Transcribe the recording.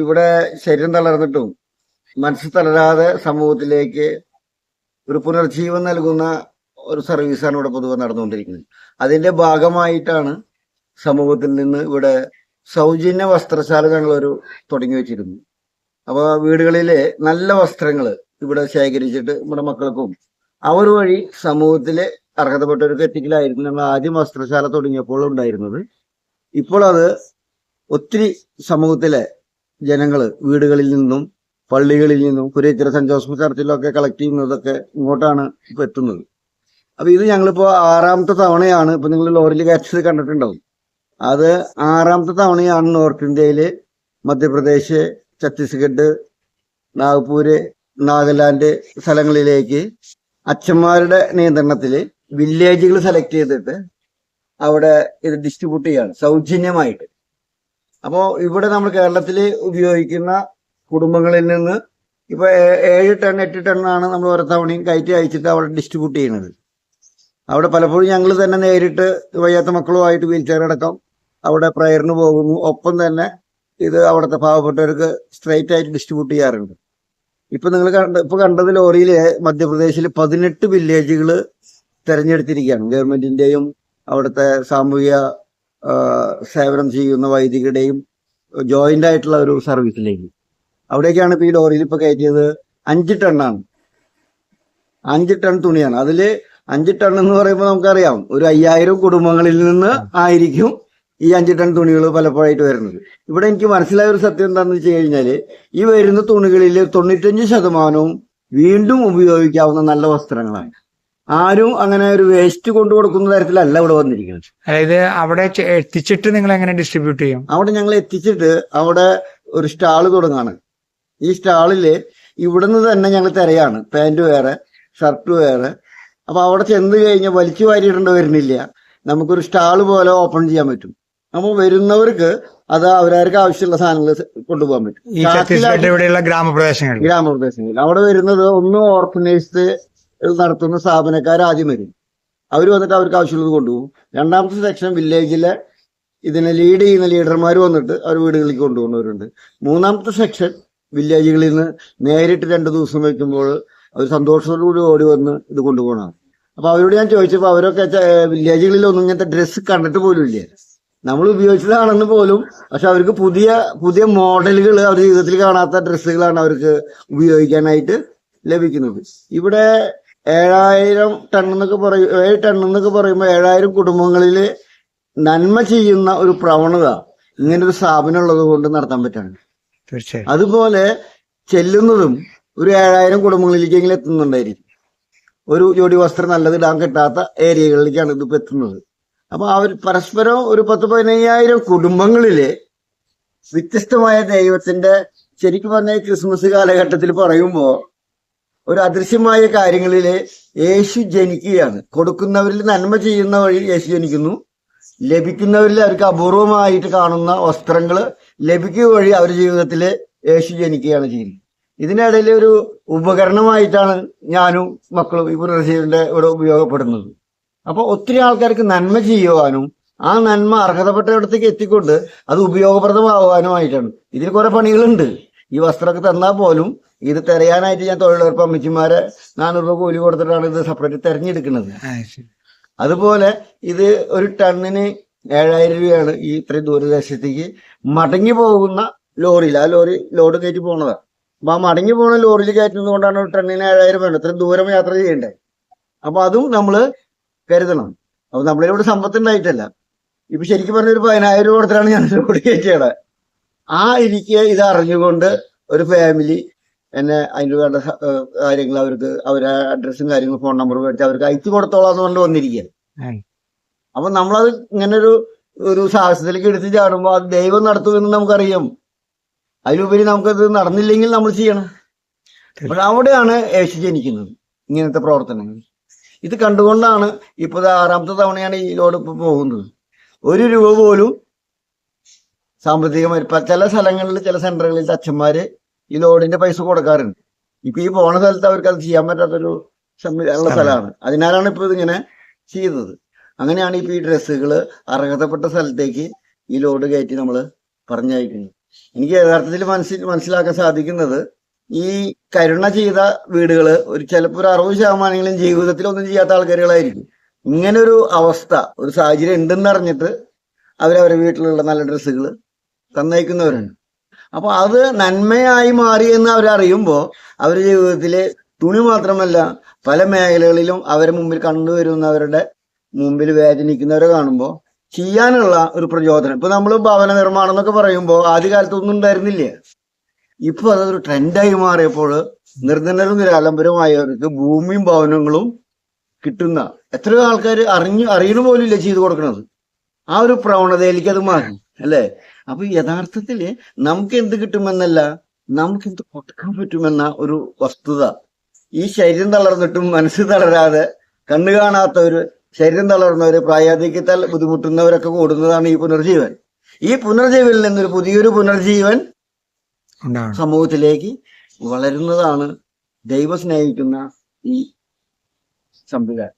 ഇവിടെ ശരീരം തളർന്നിട്ടും മനസ്സ് തളരാതെ സമൂഹത്തിലേക്ക് ഒരു പുനർജീവൻ നൽകുന്ന ഒരു സർവീസാണ് ഇവിടെ പൊതുവെ നടന്നുകൊണ്ടിരിക്കുന്നത്. അതിന്റെ ഭാഗമായിട്ടാണ് സമൂഹത്തിൽ നിന്ന് ഇവിടെ സൗജന്യ വസ്ത്രശാല ഞങ്ങളൊരു തുടങ്ങി വെച്ചിരുന്നു. അപ്പൊ വീടുകളിലെ നല്ല വസ്ത്രങ്ങൾ ഇവിടെ ശേഖരിച്ചിട്ട് നമ്മുടെ മക്കൾക്കും അവർ വഴി സമൂഹത്തിലെ അർഹതപ്പെട്ടവർക്ക് എത്തിക്കലായിരുന്നു ഞങ്ങൾ ആദ്യം വസ്ത്രശാല തുടങ്ങിയപ്പോൾ ഉണ്ടായിരുന്നത്. ഇപ്പോൾ അത് ഒത്തിരി സമൂഹത്തിലെ ജനങ്ങൾ വീടുകളിൽ നിന്നും പള്ളികളിൽ നിന്നും കുരിയച്ചിറ സെന്റ് ജോസഫ് ചർച്ചിലൊക്കെ കളക്ട് ചെയ്യുന്നതൊക്കെ ഇങ്ങോട്ടാണ് ഇപ്പൊ എത്തുന്നത്. അപ്പൊ ഇത് ഞങ്ങളിപ്പോ ആറാമത്തെ തവണയാണ് ഇപ്പൊ നിങ്ങൾ ലോറിയിൽ കയറ്റത് കണ്ടിട്ടുണ്ടാവും. അത് ആറാമത്തെ തവണയാണ് നോർത്ത് ഇന്ത്യയിൽ മധ്യപ്രദേശ് ഛത്തീസ്ഗഡ് നാഗ്പൂര് നാഗാലാൻഡ് സ്ഥലങ്ങളിലേക്ക് അച്ഛന്മാരുടെ നിയന്ത്രണത്തിൽ വില്ലേജുകൾ സെലക്ട് ചെയ്തിട്ട് അവിടെ ഇത് ഡിസ്ട്രിബ്യൂട്ട് ചെയ്യാണ്. സൗജന്യമായിട്ട്. അപ്പോ ഇവിടെ നമ്മൾ കേരളത്തിൽ ഉപയോഗിക്കുന്ന കുടുംബങ്ങളിൽ നിന്ന് ഇപ്പൊ ഏഴ് ടൺ എട്ട് ആണ് നമ്മൾ ഓരോ തവണയും കയറ്റി അയച്ചിട്ട് അവിടെ ഡിസ്ട്രിബ്യൂട്ട് ചെയ്യുന്നത്. അവിടെ പലപ്പോഴും ഞങ്ങൾ തന്നെ നേരിട്ട് വയ്യാത്ത മക്കളുമായിട്ട് വീൽ ചെയർ അടക്കം അവിടെ പ്രയറിന് പോകുന്നു. ഒപ്പം തന്നെ ഇത് അവിടുത്തെ പാവപ്പെട്ടവർക്ക് സ്ട്രൈറ്റ് ആയിട്ട് ഡിസ്ട്രിബ്യൂട്ട് ചെയ്യാറുണ്ട്. ഇപ്പൊ നിങ്ങൾ കണ്ട ഇപ്പൊ കണ്ടത് ലോറിയിൽ മധ്യപ്രദേശിൽ പതിനെട്ട് വില്ലേജുകൾ തിരഞ്ഞെടുത്തിരിക്കുകയാണ്. ഗവൺമെന്റിന്റെയും അവിടുത്തെ സാമൂഹിക സേവനം ചെയ്യുന്ന വൈദികരുടെയും ജോയിന്റ് ആയിട്ടുള്ള ഒരു സർവീസിലേക്ക്. അവിടേക്കാണ് ഇപ്പൊ ഈ ലോറിയിൽ ഇപ്പൊ കയറ്റിയത് അഞ്ച് ടണ്ണാണ്. അഞ്ച് ടൺ തുണിയാണ്. അതിൽ അഞ്ച് ടൺ എന്ന് പറയുമ്പോൾ നമുക്കറിയാം. ഒരു അയ്യായിരം കുടുംബങ്ങളിൽ നിന്ന് ആയിരിക്കും ഈ അഞ്ച് ടൺ തുണികൾ പലപ്പോഴായിട്ട് വരുന്നത്. ഇവിടെ എനിക്ക് മനസ്സിലായ ഒരു സത്യം എന്താണെന്ന് വെച്ച് കഴിഞ്ഞാൽ ഈ വരുന്ന തുണികളിൽ തൊണ്ണൂറ്റഞ്ച് ശതമാനവും വീണ്ടും ഉപയോഗിക്കാവുന്ന നല്ല വസ്ത്രങ്ങളാണ്. ആരും അങ്ങനെ ഒരു വേസ്റ്റ് കൊണ്ടു കൊടുക്കുന്ന തരത്തിലല്ല ഇവിടെ വന്നിരിക്കുന്നത്. അതായത് അവിടെ എത്തിച്ചിട്ട് നിങ്ങൾ എങ്ങനെ ഡിസ്ട്രിബ്യൂട്ട് ചെയ്യും? അവിടെ ഞങ്ങൾ എത്തിച്ചിട്ട് അവിടെ ഒരു സ്റ്റാൾ തുടങ്ങാണ്. ഈ സ്റ്റാളിൽ ഇവിടുന്ന് തന്നെ ഞങ്ങൾ തിരയാണ്. പാന്റ് വേറെ ഷർട്ട് വേറെ. അപ്പൊ അവിടെ ചെന്ന് കഴിഞ്ഞാൽ വലിച്ചു വാരിയിടേണ്ട വരുന്നില്ല. നമുക്കൊരു സ്റ്റാൾ പോലെ ഓപ്പൺ ചെയ്യാൻ പറ്റും. അപ്പോൾ വരുന്നവർക്ക് അത് അവരവർക്ക് ആവശ്യമുള്ള സാധനങ്ങൾ കൊണ്ടുപോകാൻ പറ്റും. ഇവിടെയുള്ള ഗ്രാമപ്രദേശങ്ങളിൽ ഗ്രാമപ്രദേശങ്ങളിൽ അവിടെ വരുന്നത് ഒന്ന് ഓർഫനേജ് നടത്തുന്ന സ്ഥാപനക്കാർ ആദ്യം വരും. അവർ വന്നിട്ട് അവർക്ക് ആവശ്യമുള്ളത് കൊണ്ടുപോകും. രണ്ടാമത്തെ സെക്ഷൻ വില്ലേജിലെ ഇതിനെ ലീഡ് ചെയ്യുന്ന ലീഡർമാർ വന്നിട്ട് അവർ വീടുകളിലേക്ക് കൊണ്ടുപോകുന്നവരുണ്ട്. മൂന്നാമത്തെ സെക്ഷൻ വില്ലേജുകളിൽ നിന്ന് നേരിട്ട് രണ്ട് ദിവസം വയ്ക്കുമ്പോൾ അവർ സന്തോഷത്തോടുകൂടി ഓടി വന്ന് ഇത് കൊണ്ടുപോകണം അപ്പൊ അവരോട് ഞാൻ ചോദിച്ചപ്പോൾ അവരൊക്കെ വില്ലേജുകളിൽ വില്ലേജുകളിലൊന്നും ഇങ്ങനത്തെ ഡ്രസ്സ് കണ്ടിട്ട് പോലും ഇല്ല? നമ്മൾ ഉപയോഗിച്ചതാണെന്ന് പോലും പക്ഷെ അവർക്ക് പുതിയ പുതിയ മോഡലുകൾ അവർ ജീവിതത്തിൽ കാണാത്ത ഡ്രസ്സുകളാണ് അവർക്ക് ഉപയോഗിക്കാനായിട്ട് ലഭിക്കുന്നത്. ഇവിടെ ഏഴായിരം ടൺ എന്നൊക്കെ പറയും ഏഴ് ടൺ എന്നൊക്കെ പറയുമ്പോൾ ഏഴായിരം കുടുംബങ്ങളിൽ നന്മ ചെയ്യുന്ന ഒരു പ്രവണത ഇങ്ങനെ ഒരു സ്ഥാപനം ഉള്ളത് കൊണ്ട് നടത്താൻ പറ്റാണ് തീർച്ചയായും. അതുപോലെ ചെല്ലുന്നതും ഒരു ഏഴായിരം കുടുംബങ്ങളിലേക്കെങ്കിലും എത്തുന്നുണ്ടായിരിക്കും. ഒരു ജോഡി വസ്ത്രം നല്ലത് ഇടാൻ കിട്ടാത്ത ഏരിയകളിലേക്കാണ് ഇതിപ്പോ എത്തുന്നത്. അപ്പൊ അവർ പരസ്പരം ഒരു പത്ത് പതിനയ്യായിരം കുടുംബങ്ങളിൽ വ്യത്യസ്തമായ ദൈവത്തിന്റെ ശരിക്കും പറഞ്ഞ ക്രിസ്മസ് കാലഘട്ടത്തിൽ പറയുമ്പോ ഒരു അദൃശ്യമായ കാര്യങ്ങളിൽ യേശു ജനിക്കുകയാണ്. കൊടുക്കുന്നവരിൽ നന്മ ചെയ്യുന്ന വഴി യേശു ജനിക്കുന്നു. ലഭിക്കുന്നവരിൽ അവർക്ക് അപൂർവമായിട്ട് കാണുന്ന വസ്ത്രങ്ങൾ ലഭിക്കുക വഴി അവരുടെ ജീവിതത്തിൽ യേശു ജനിക്കുകയാണ് ചെയ്യുന്നത്. ഇതിനിടയിൽ ഒരു ഉപകരണമായിട്ടാണ് ഞാനും മക്കളും ഈ പുനർജീവന്റെ ഇവിടെ ഉപയോഗപ്പെടുന്നത്. അപ്പൊ ഒത്തിരി ആൾക്കാർക്ക് നന്മ ചെയ്യുവാനും ആ നന്മ അർഹതപ്പെട്ടയിടത്തേക്ക് എത്തിക്കൊണ്ട് അത് ഉപയോഗപ്രദമാവാനുമായിട്ടാണ് ഇതിൽ കുറെ പണികളുണ്ട്. ഈ വസ്ത്രമൊക്കെ തന്നാൽ പോലും ഇത് തെരയാനായിട്ട് ഞാൻ തൊഴിലുറപ്പ് അമ്മച്ചിമാരെ നാനൂറ് രൂപ കൂലി കൊടുത്തിട്ടാണ് ഇത് സെപ്പറേറ്റ് തെരഞ്ഞെടുക്കുന്നത്. അതുപോലെ ഇത് ഒരു ടണ്ണിന് ഏഴായിരം രൂപയാണ് ഈ ഇത്രയും ദൂരദേശത്തേക്ക് മടങ്ങി പോകുന്ന ലോറിയിൽ. ആ ലോറി ലോഡ് കയറ്റി പോണതാണ് അപ്പൊ ആ മടങ്ങി പോകുന്ന ലോറിയിൽ കയറ്റുന്നത് കൊണ്ടാണ് ഒരു ടണ്ണിന് ഏഴായിരം വേണ്ടത്. ഇത്രയും ദൂരം യാത്ര ചെയ്യേണ്ടത് അപ്പൊ അതും നമ്മൾ കരുതണം. അപ്പൊ നമ്മളിവിടെ സമ്പത്ത് ഉണ്ടായിട്ടല്ല. ഇപ്പൊ ശരിക്കും പറഞ്ഞ ഒരു പതിനായിരം രൂപ കൊടുത്തിട്ടാണ് ഞാൻ ലോഡ് കയറ്റിയത്. ആ ഇരിക്കെ ഇത് അറിഞ്ഞുകൊണ്ട് ഒരു ഫാമിലി എന്നെ അതിന്റെ വേണ്ട കാര്യങ്ങൾ അവർക്ക് അവരെ അഡ്രസ്സും കാര്യങ്ങളും ഫോൺ നമ്പറും മേടിച്ച് അവർക്ക് അയച്ചു കൊടുത്തോളാം എന്ന് കൊണ്ട് വന്നിരിക്കുക ആ. അപ്പൊ നമ്മളത് ഇങ്ങനെ ഒരു ഒരു സാഹസത്തിലേക്ക് എടുത്ത് ചാടുമ്പോൾ അത് ദൈവം നടത്തുമെന്ന് നമുക്കറിയാം. അതിലുപരി നമുക്കത് നടന്നില്ലെങ്കിൽ നമ്മൾ ചെയ്യണം. അപ്പോൾ അവിടെയാണ് യേശു ജനിക്കുന്നത് ഇങ്ങനത്തെ പ്രവർത്തനങ്ങൾ. ഇത് കണ്ടുകൊണ്ടാണ് ഇപ്പൊ ആറാമത്തെ തവണയാണ് ഈ ലോഡ് ഇപ്പൊ പോകുന്നത്. ഒരു രൂപ പോലും സാമ്പത്തികമായി ചില സ്ഥലങ്ങളിൽ ചില സെന്ററുകളിൽ അച്ഛന്മാര് ഈ ലോഡിന്റെ പൈസ കൊടുക്കാറുണ്ട്. ഇപ്പൊ ഈ പോണ സ്ഥലത്ത് അവർക്ക് അത് ചെയ്യാൻ പറ്റാത്തൊരു സംവിധാനമുള്ള സ്ഥലമാണ്. അതിനാലാണ് ഇപ്പൊ ഇതിങ്ങനെ ചെയ്യുന്നത് അങ്ങനെയാണ് ഇപ്പൊ ഈ ഡ്രസ്സുകൾ അർഹതപ്പെട്ട സ്ഥലത്തേക്ക് ഈ ലോഡ് കയറ്റി നമ്മൾ പറഞ്ഞയക്കുന്നത്. എനിക്ക് യഥാർത്ഥത്തിൽ മനസ്സിൽ മനസ്സിലാക്കാൻ സാധിക്കുന്നത് ഈ കരുണ ചെയ്ത വീടുകൾ ഒരു ചിലപ്പോൾ ഒരു അറുപത് ശതമാനങ്ങളും ജീവിതത്തിൽ ഒന്നും ചെയ്യാത്ത ആൾക്കാരുകളായിരിക്കും. ഇങ്ങനെ ഒരു അവസ്ഥ ഒരു സാഹചര്യം ഉണ്ടെന്ന് അറിഞ്ഞിട്ട് അവരവരുടെ വീട്ടിലുള്ള നല്ല ഡ്രസ്സുകൾ തന്നയക്കുന്നവരുണ്ട്. അപ്പൊ അത് നന്മയായി മാറി എന്ന് അവരറിയുമ്പോൾ അവരുടെ ജീവിതത്തിലെ തുണി മാത്രമല്ല പല മേഖലകളിലും അവരെ മുമ്പിൽ കണ്ടുവരുന്നവരുടെ മുമ്പിൽ വേദനിക്കുന്നവരെ കാണുമ്പോൾ ചെയ്യാനുള്ള ഒരു പ്രചോദനം. ഇപ്പൊ നമ്മൾ ഭവന നിർമ്മാണം എന്നൊക്കെ പറയുമ്പോൾ ആദ്യകാലത്തൊന്നും ഉണ്ടായിരുന്നില്ല? ഇപ്പൊ അതൊരു ട്രെൻഡായി മാറിയപ്പോൾ നിർധനരും നിരാലംബരമായവർക്ക് ഭൂമിയും ഭവനങ്ങളും കിട്ടുന്ന എത്രയോ ആൾക്കാർ അറിഞ്ഞു അറിയണ പോലും ഇല്ല ചെയ്തു കൊടുക്കുന്നത് ആ ഒരു പ്രവണതയിലേക്ക് അത് മാറി. അല്ലേ? അപ്പൊ യഥാർത്ഥത്തിൽ നമുക്ക് എന്ത് കിട്ടുമെന്നല്ല നമുക്ക് എന്ത് കൊടുക്കാൻ പറ്റുമെന്ന ഒരു വസ്തുത. ഈ ശരീരം തളർന്നിട്ടും മനസ്സ് തളരാതെ കണ്ണു കാണാത്തവര് ശരീരം തളർന്നവര് പ്രായാധിക്യത്താൽ ബുദ്ധിമുട്ടുന്നവരൊക്കെ കൂടുന്നതാണ് ഈ പുനർജീവൻ. ഈ പുനർജീവനിൽ നിന്നൊരു പുതിയൊരു പുനർജീവൻ സമൂഹത്തിലേക്ക് വളരുന്നതാണ് ദൈവം സ്നേഹിക്കുന്ന ഈ സംവിധാനം.